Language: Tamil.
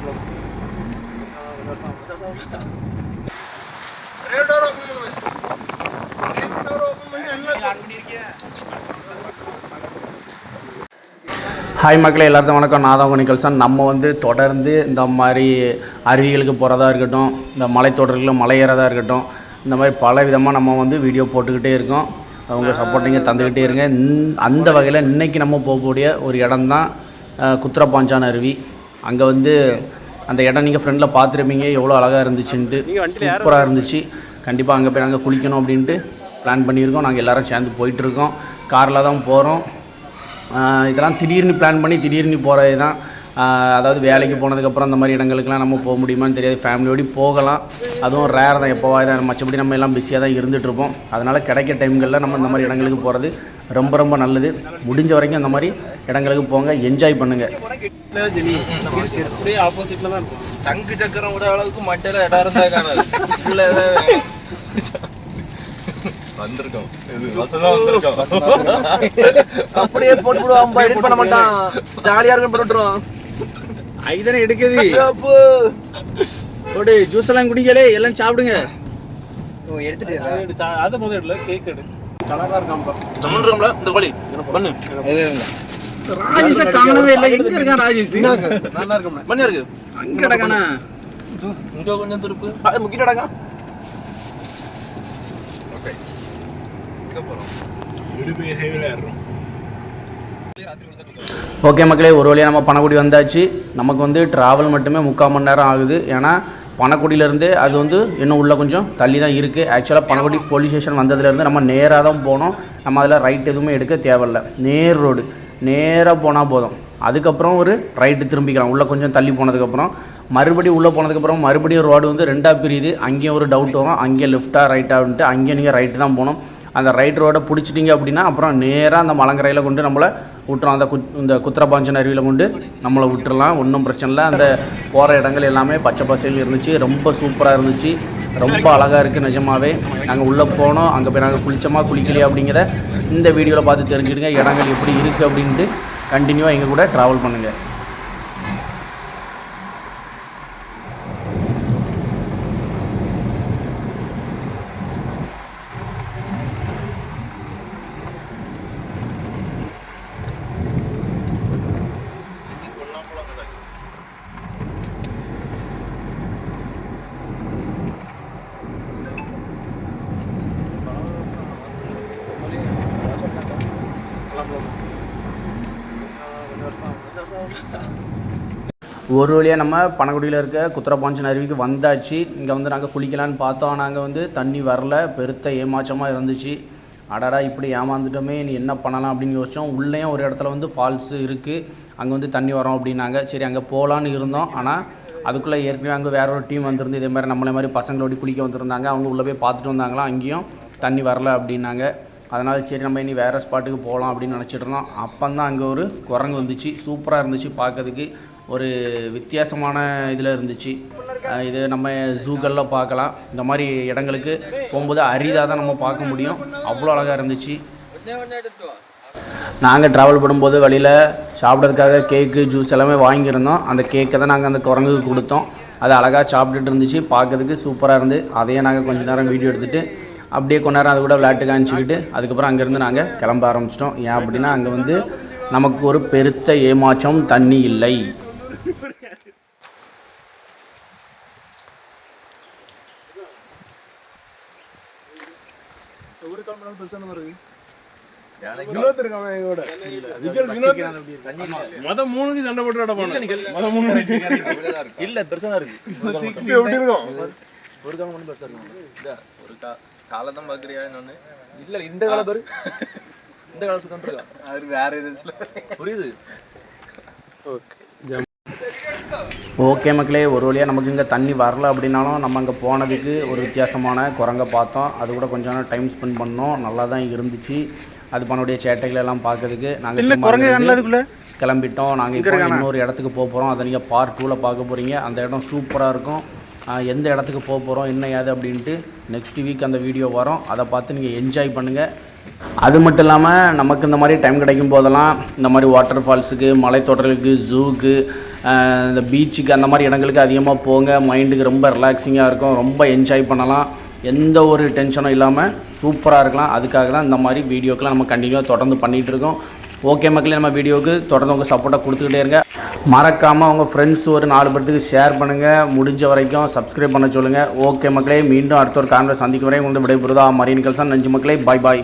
சாப்பிட ஹாய் மக்களே எல்லாருக்கும் வணக்கம். நான் தான் நிக்கல்சன். நம்ம வந்து தொடர்ந்து இந்த மாதிரி அருவிகளுக்கு போகிறதா இருக்கட்டும் இந்த மலைத்தொடர்களில் மலை ஏறதா இருக்கட்டும் இந்த மாதிரி பல விதமாக நம்ம வந்து வீடியோ போட்டுக்கிட்டே இருக்கோம். அவங்க சப்போர்ட் தந்துக்கிட்டே இருங்க. அந்த வகையில் இன்றைக்கி நம்ம போகக்கூடிய ஒரு இடம் தான் குத்திரப்பாஞ்சான் அருவி. அங்கே வந்து அந்த இடம் நீங்கள் ஃப்ரெண்டில் பார்த்துருப்பீங்க. எவ்வளோ அழகாக இருந்துச்சுன்ட்டு. சூப்பராக இருந்துச்சு. கண்டிப்பாக அங்கே போய் நாங்கள் குளிக்கணும் அப்படின்ட்டு பிளான் பண்ணியிருக்கோம். நாங்கள் எல்லாரும் சேர்ந்து போயிட்டுருக்கோம். காரில் தான் போகிறோம் இதெல்லாம் திடீர்னு பிளான் பண்ணி திடீர்னு போகிறது தான் அதாவது வேலைக்கு போனதுக்கப்புறம் அந்த மாதிரி இடங்களுக்குலாம் நம்ம போக முடியுமான்னு தெரியாது. ஃபேமிலியோடு போகலாம். அதுவும் ரேர் தான் எப்போவா தான் மற்றபடி நம்ம எல்லாம் பிஸியாக தான் இருந்துகிட்ருப்போம் அதனால் கிடைக்க டைம்களில் நம்ம இந்த மாதிரி இடங்களுக்கு போகிறது ரொம்ப ரொம்ப நல்லது. முடிஞ்ச வரைக்கும் அந்த மாதிரி இடங்களுக்கு போங்க. என்ஜாய் பண்ணுங்கள் அப்படியே ஆப்போசிட்ல தான் இருக்கும் சங்கு சக்கரம் விட அளவுக்கு மட்டையில இடம் இருந்தா காணாது. வந்திருக்கோம். அப்படியே போட்டு விடுவான் பண்ண மாட்டான். ஜாலியா இருக்கும் போட்டு விட்டுருவான் ஐதனை எடுக்குது. போடு ஜூஸ் எல்லாம் குடிங்களே எல்லாம் சாப்பிடுங்க. அது முதல் இடல கேக் எடு. கலரா இருக்கான் ஜம்மன் இருக்கும்ல இந்த கோழி பண்ணு. ராஜேஷை காணவே இல்லை. எங்க இருக்கான் ராஜேஷ்? நல்லா இருக்கும் பண்ணி இருக்கு அங்க கிடக்கானா? இங்க கொஞ்சம் திருப்பு. அது ஓகே. இடுப்பு ஹெவில ஏறுறோம். ஓகே மக்களே ஒரு வழியாக நம்ம பணக்குடி வந்தாச்சு. நமக்கு வந்து ட்ராவல் மட்டுமே முக்கால் மணி நேரம் ஆகுது. ஏன்னா பணக்குடியிலேருந்து அது வந்து இன்னும் உள்ளே கொஞ்சம் தள்ளி தான் இருக்குது ஆக்சுவலாக பணக்குடி போலீஸ் ஸ்டேஷன் வந்ததுலேருந்து நம்ம நேராக தான் போனோம். நம்ம அதில் ரைட் எதுவுமே எடுக்க தேவையில்ல. நேர் ரோடு நேராக போனால் போதும். அதுக்கப்புறம் ஒரு ரைட்டு திரும்பிக்கலாம். உள்ளே கொஞ்சம் தள்ளி போனதுக்கப்புறம். மறுபடியும் உள்ளே போனதுக்கப்புறம் மறுபடியும் ரோடு வந்து ரெண்டாக பிரியுது. அங்கேயும் ஒரு டவுட் வரும். அங்கேயும் லெஃப்ட்டாக ரைட்டாகன்ட்டு அங்கேயும் நீங்கள் ரைட்டு தான் போகணும். அந்த ரைட் ரோடை பிடிச்சிட்டிங்க அப்படின்னா அப்புறம் நேராக அந்த மலங்கரையில் கொண்டு நம்மளை விட்டுறோம் அந்த குத் இந்த குத்திரபாஞ்சன் அருவியில் கொண்டு நம்மளை விட்டுறலாம். ஒன்றும் பிரச்சனை இல்லை. அந்த போகிற இடங்கள் எல்லாமே பச்சை பசையில் இருந்துச்சு. ரொம்ப சூப்பராக இருந்துச்சு. ரொம்ப அழகாக இருக்குது நிஜமாகவே நாங்கள் உள்ளே போனோம். அங்கே போய் நாங்கள் குளிச்சோமா குளிக்கலையா அப்படிங்கிறத இந்த வீடியோவில் பார்த்து தெரிஞ்சுடுங்க. இடங்கள் எப்படி இருக்குது அப்படின்ட்டு கண்டினியூவாக எங்கள் கூட ட்ராவல் பண்ணுங்கள் ஒரு வழியாக நம்ம பனகுடியில் இருக்க குத்திரப்பாஞ்சன் அருவிக்கு வந்தாச்சு. இங்கே வந்து நாங்கள் குளிக்கலான்னு பார்த்தோம். நாங்கள் வந்து தண்ணி வரல. பெருத்த ஏமாற்றமாக இருந்துச்சு. அடடா இப்படி ஏமாந்துட்டோமே. நீ என்ன பண்ணலாம் அப்படின்னு யோசித்தோம் உள்ளேயும் ஒரு இடத்துல வந்து ஃபால்ஸு இருக்குது அங்கே வந்து தண்ணி வரோம் அப்படின்னாங்க. சரி அங்கே போகலான்னு இருந்தோம். ஆனால் அதுக்குள்ளே ஏற்கனவே அங்கே வேற ஒரு டீம் வந்திருந்து இதே மாதிரி நம்மளை மாதிரி பசங்களோட குளிக்க வந்திருந்தாங்க. அவங்க உள்ளே போய் பார்த்துட்டு வந்தாங்களாம். அங்கேயும் தண்ணி வரல அப்படின்னாங்க. அதனால் சரி நம்ம இனி வேறு ஸ்பாட்டுக்கு போகலாம் அப்படின்னு நினச்சிட்டு இருந்தோம். அப்போ தான் அங்கே ஒரு குரங்கு வந்துச்சு. சூப்பராக இருந்துச்சு பார்க்கறதுக்கு. ஒரு வித்தியாசமான இதில் இருந்துச்சு. இது நம்ம ஜூகளில் பார்க்கலாம். இந்த மாதிரி இடங்களுக்கு போகும்போது அரிதாக தான் நம்ம பார்க்க முடியும். அவ்வளோ அழகாக இருந்துச்சு. நாங்கள் ட்ராவல் பண்ணும்போது வழியில் சாப்பிட்றதுக்காக கேக்கு ஜூஸ் எல்லாமே வாங்கியிருந்தோம். அந்த கேக்கை தான் நாங்கள் அந்த குரங்குக்கு கொடுத்தோம். அது அழகாக சாப்பிட்டுட்டு இருந்துச்சு. பார்க்கறதுக்கு சூப்பராக இருந்து. அதையே நாங்கள் கொஞ்ச நேரம் வீடியோ எடுத்துகிட்டு அப்படியே கொஞ்ச நேரம் அது கூட விளையாட்டு காமிச்சிக்கிட்டு அதுக்கப்புறம் அங்கேருந்து நாங்கள் கிளம்ப ஆரம்பிச்சிட்டோம். ஏன் அப்படின்னா அங்கே வந்து நமக்கு ஒரு பெருத்த ஏமாற்றம் தண்ணி இல்லை. ஒரு வினோத் இருக்கான் மொத மூணுக்கு சண்டை போட்டு போனேன் மொத மூணு இல்ல பெருசா இருக்கு இப்ப எப்படி இருக்கும் ஒரு காலம் மட்டும் பெருசா இருக்கும் இல்ல ஒரு கா காலதான் பாக்குறியா நானு இல்ல இந்த கால பேரு. இந்த கால சுத்தம் அவர் வேற இதுல புரியுது. ஓகே மக்களே ஒரு வழியாக நமக்கு இங்கே தண்ணி வரல அப்படின்னாலும் நம்ம அங்கே போனதுக்கு ஒரு வித்தியாசமான குரங்கை பார்த்தோம். அது கூட கொஞ்சம் நேரம் டைம் ஸ்பெண்ட் பண்ணோம். நல்லா தான் இருந்துச்சு. அது பண்ணக்கூடிய சேட்டைகள் எல்லாம் பார்க்கறதுக்கு நாங்கள் கிளம்பிட்டோம். நாங்கள் இப்போ இன்னொரு இடத்துக்கு போக போகிறோம் அதை நீங்கள் பார்ட் டூவில் பார்க்க போகிறீங்க அந்த இடம் சூப்பராக இருக்கும். எந்த இடத்துக்கு போக போகிறோம் என்ன ஏது அப்படின்ட்டு நெக்ஸ்ட் வீக் அந்த வீடியோ வரும். அதை பார்த்து நீங்கள் என்ஜாய் பண்ணுங்கள் அது மட்டும் இல்லாமல் நமக்கு இந்த மாதிரி டைம் கிடைக்கும் போதெல்லாம் இந்த மாதிரி வாட்டர் ஃபால்ஸுக்கு மலைத்தொடர்களுக்கு ஜூக்கு இந்த பீச்சுக்கு அந்த மாதிரி இடங்களுக்கு அதிகமாக போங்க. மைண்டுக்கு ரொம்ப ரிலாக்ஸிங்காக இருக்கும். ரொம்ப என்ஜாய் பண்ணலாம். எந்த ஒரு டென்ஷனும் இல்லாமல் சூப்பராக இருக்கலாம். அதுக்காக தான் இந்த மாதிரி வீடியோக்கெலாம் நம்ம கண்டினியூவாக தொடர்ந்து பண்ணிகிட்டு இருக்கோம். ஓகே மக்களே நம்ம வீடியோவுக்கு தொடர்ந்து உங்கள் சப்போர்ட்டாக கொடுத்துக்கிட்டே இருங்க. மறக்காமல் உங்கள் ஃப்ரெண்ட்ஸ் ஒரு நாலு பேர்த்துக்கு ஷேர் பண்ணுங்கள் முடிஞ்ச வரைக்கும் சப்ஸ்கிரைப் பண்ண சொல்லுங்கள் ஓகே மக்களே மீண்டும் அடுத்த ஒரு கான்வரை சந்திக்கும் வரை உங்களுக்கு விடைபெறுதா மரியன் கல்சன். நஞ்சு மக்களே பாய் பாய்